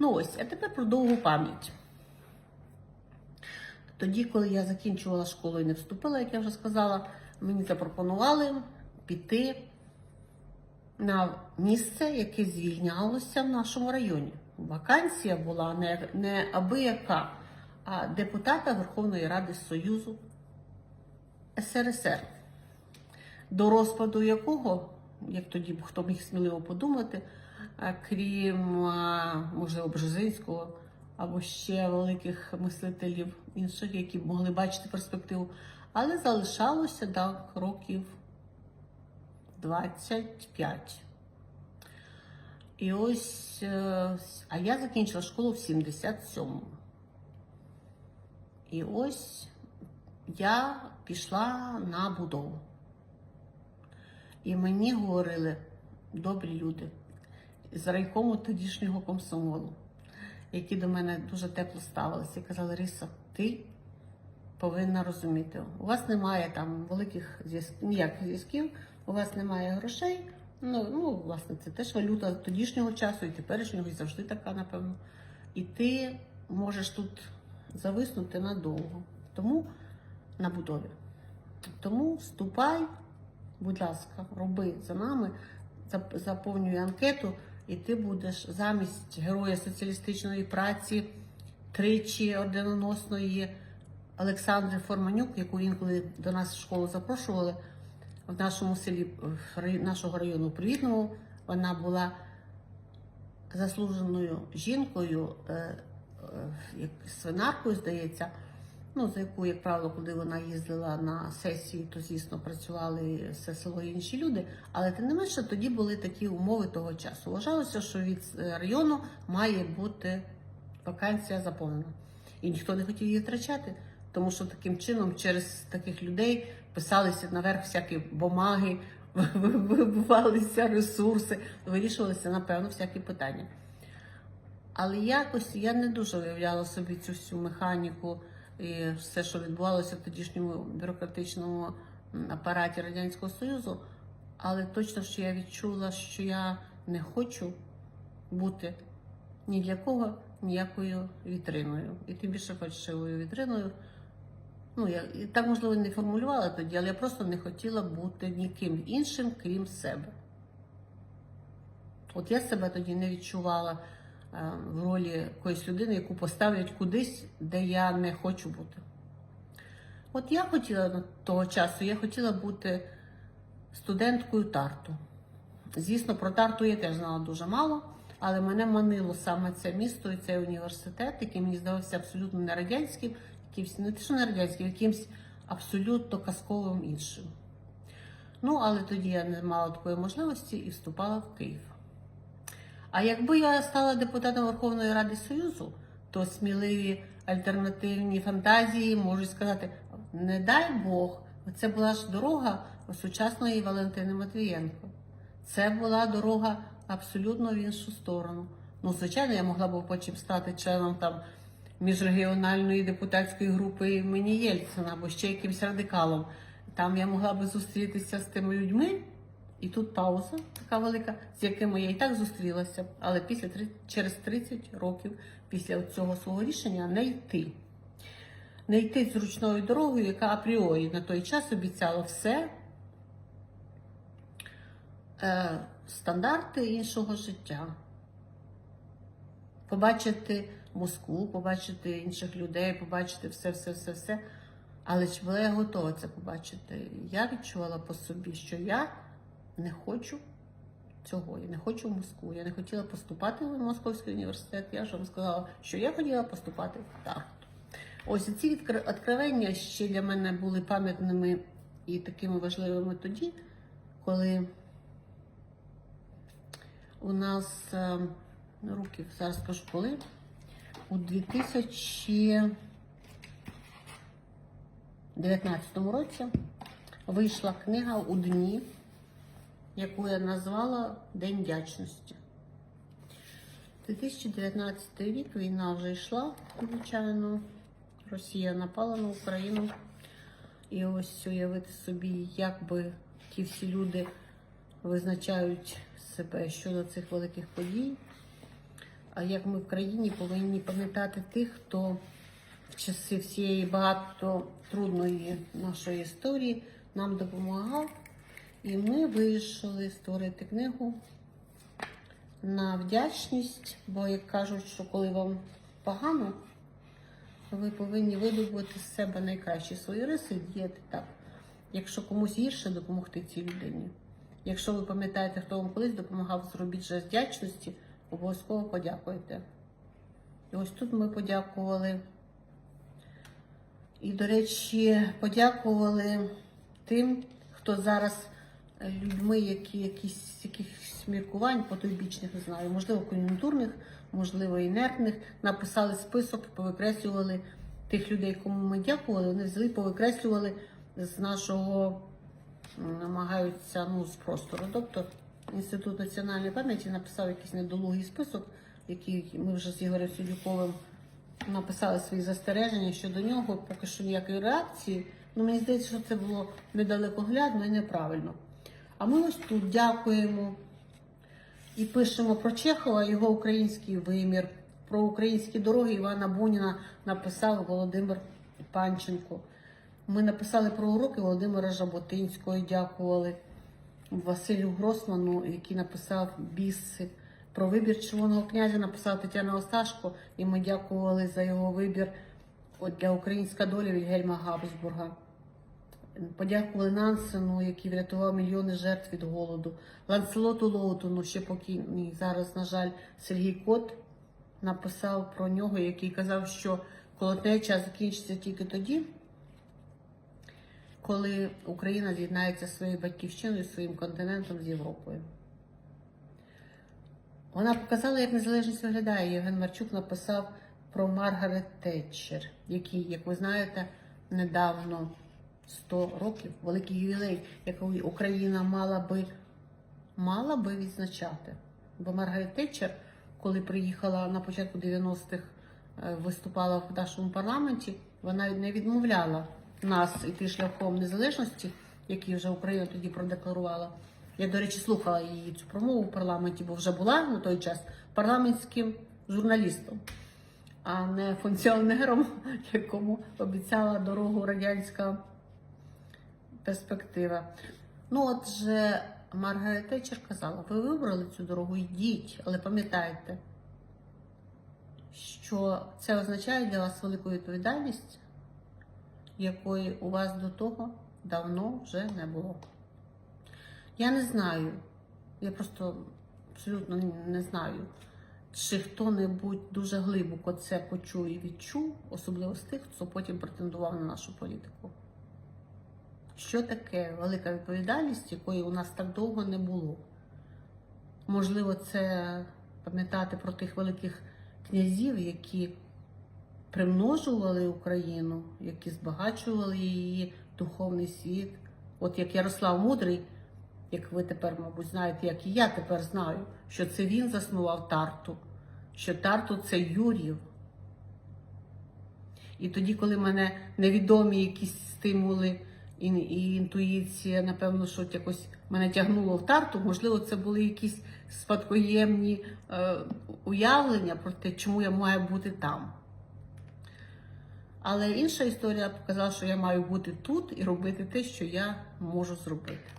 Ну ось, а тепер про довгу пам'ять. Тоді, коли я закінчувала школу і не вступила, як я вже сказала, мені запропонували піти на місце, яке звільнялося в нашому районі. Вакансія була не, не аби яка, а депутата Верховної Ради Союзу СРСР, до розпаду якого, як тоді хто міг сміливо подумати, крім, а, можливо, Бжезинського або ще великих мислителів інших, які могли бачити перспективу, але залишалося так років 25. І ось, е, а я закінчила школу в 77-му. І ось я пішла на будову. І мені говорили добрі люди з райкому тодішнього комсомолу, які до мене дуже тепло ставилися і казали, Риса, ти повинна розуміти, у вас немає там великих зв'язків, ніяких зв'язків, у вас немає грошей. Ну, ну, власне, це теж валюта тодішнього часу і теперішнього, і завжди така, напевно. І ти можеш тут зависнути надовго. Тому на будові. Тому вступай, будь ласка, роби за нами, заповнюй анкету, і ти будеш замість героя соціалістичної праці, тричі орденоносної Олександри Форманюк, яку інколи до нас в школу запрошували в нашому селі в нашого району Привітному. Вона була заслуженою жінкою, е, е, свинаркою, здається. Ну, за яку, як правило, коли вона їздила на сесії, то звісно працювали все село і інші люди. Але тим не менше тоді були такі умови того часу. Вважалося, що від е, району має бути вакансія заповнена. І ніхто не хотів її втрачати, тому що таким чином через таких людей писалися наверх всякі бумаги, вибувалися ресурси, вирішувалися, напевно, всякі питання. Але якось я не дуже уявляла собі цю всю механіку і все, що відбувалося в тодішньому бюрократичному апараті Радянського Союзу. Але точно, що я відчула, що я не хочу бути ні для кого ніякою вітриною. І тим більше фальшивою вітриною. Ну, я і так, можливо, не формулювала тоді, але я просто не хотіла бути ніким іншим, крім себе. От я себе тоді не відчувала в ролі якоїсь людини, яку поставлять кудись, де я не хочу бути. От я хотіла того часу, я хотіла бути студенткою тарту. Звісно, про тарту я теж знала дуже мало, але мене манило саме це місто і цей університет, який мені здавався абсолютно не радянським, якимсь не те, що не радянським, якимсь абсолютно казковим іншим. Ну, але тоді я не мала такої можливості і вступала в Київ. А якби я стала депутатом Верховної Ради Союзу, то сміливі альтернативні фантазії можуть сказати: не дай Бог, це була ж дорога сучасної Валентини Матвієнко. Це була дорога абсолютно в іншу сторону. Ну, звичайно, я могла б потім стати членом там міжрегіональної депутатської групи імені Єльцина або ще якимсь радикалом. Там я могла би зустрітися з тими людьми, і тут пауза така велика, з якими я і так зустрілася, але після через 30 років після цього свого рішення не йти. Не йти зручною дорогою, яка апріорі на той час обіцяла все е, стандарти іншого життя. Побачити Москву, побачити інших людей, побачити все, все, все, все. Але чи була я готова це побачити? Я відчувала по собі, що я не хочу цього. Я не хочу в Москву. Я не хотіла поступати в Московський університет. Я ж вам сказала, що я хотіла поступати в Тарту. Ось ці відкривання ще для мене були пам'ятними і такими важливими тоді, коли у нас е, років, зараз скажу коли, у 2019 році вийшла книга у дні, яку я назвала День вдячності. 2019 рік війна вже йшла, звичайно. Росія напала на Україну. І ось уявити собі, як би ті всі люди визначають себе щодо цих великих подій. а як ми в країні повинні пам'ятати тих, хто в часи всієї багато трудної нашої історії нам допомагав. І ми вирішили створити книгу на вдячність, бо як кажуть, що коли вам погано, ви повинні видобути з себе найкращі свої риси і діяти так. Якщо комусь гірше допомогти цій людині. Якщо ви пам'ятаєте, хто вам колись допомагав, зробіть жест вдячності, обов'язково подякуйте. І ось тут ми подякували. І, до речі, подякували тим, хто зараз людьми, які якісь якихось міркувань потойбічних, не знаю, можливо, кон'юнктурних, можливо, інертних, написали список, повикреслювали тих людей, кому ми дякували, вони взяли, повикреслювали з нашого намагаються ну, з простору. Тобто Інститут національної пам'яті написав якийсь недолугий список, який ми вже з Ігорем Судюковим написали свої застереження щодо нього, поки що ніякої реакції. Ну, мені здається, що це було недалекоглядно і неправильно. А ми ось тут дякуємо і пишемо про Чехова, його український вимір, про українські дороги Івана Буніна написав Володимир Панченко. Ми написали про уроки Володимира Жаботинського і дякували Василю Гросману, який написав біси. Про вибір червоного князя написала Тетяна Осташко, і ми дякували за його вибір для українська доля Вільгельма Габсбурга. Подякували Нансену, який врятував мільйони жертв від голоду. Ланселоту Лоутону, ще покійний зараз, на жаль, Сергій Кот написав про нього, який казав, що колотнеча закінчиться тільки тоді, коли Україна з'єднається своєю батьківщиною, своїм континентом з Європою. Вона показала, як незалежність виглядає. Євген Марчук написав про Маргарет Тетчер, який, як ви знаєте, недавно 100 років, великий ювілей, який Україна мала би, мала би відзначати. Бо Маргарет Тетчер, коли приїхала на початку 90-х, е, виступала в нашому парламенті, вона не відмовляла нас іти шляхом незалежності, який вже Україна тоді продекларувала. Я, до речі, слухала її цю промову в парламенті, бо вже була на той час парламентським журналістом, а не функціонером, якому обіцяла дорогу радянська перспектива. Ну, отже, Маргарет Тетчер казала, ви вибрали цю дорогу, йдіть, але пам'ятайте, що це означає для вас велику відповідальність, якої у вас до того давно вже не було. Я не знаю, я просто абсолютно не знаю, чи хто-небудь дуже глибоко це почув і відчув, особливо з тих, хто потім претендував на нашу політику. Що таке велика відповідальність, якої у нас так довго не було? Можливо, це пам'ятати про тих великих князів, які примножували Україну, які збагачували її духовний світ. От як Ярослав Мудрий, як ви тепер, мабуть, знаєте, як і я тепер знаю, що це він заснував Тарту, що Тарту це Юрів. І тоді, коли мене невідомі якісь стимули і, і інтуїція, напевно, що якось мене тягнуло в тарту, можливо, це були якісь спадкоємні е, уявлення про те, чому я маю бути там. Але інша історія показала, що я маю бути тут і робити те, що я можу зробити.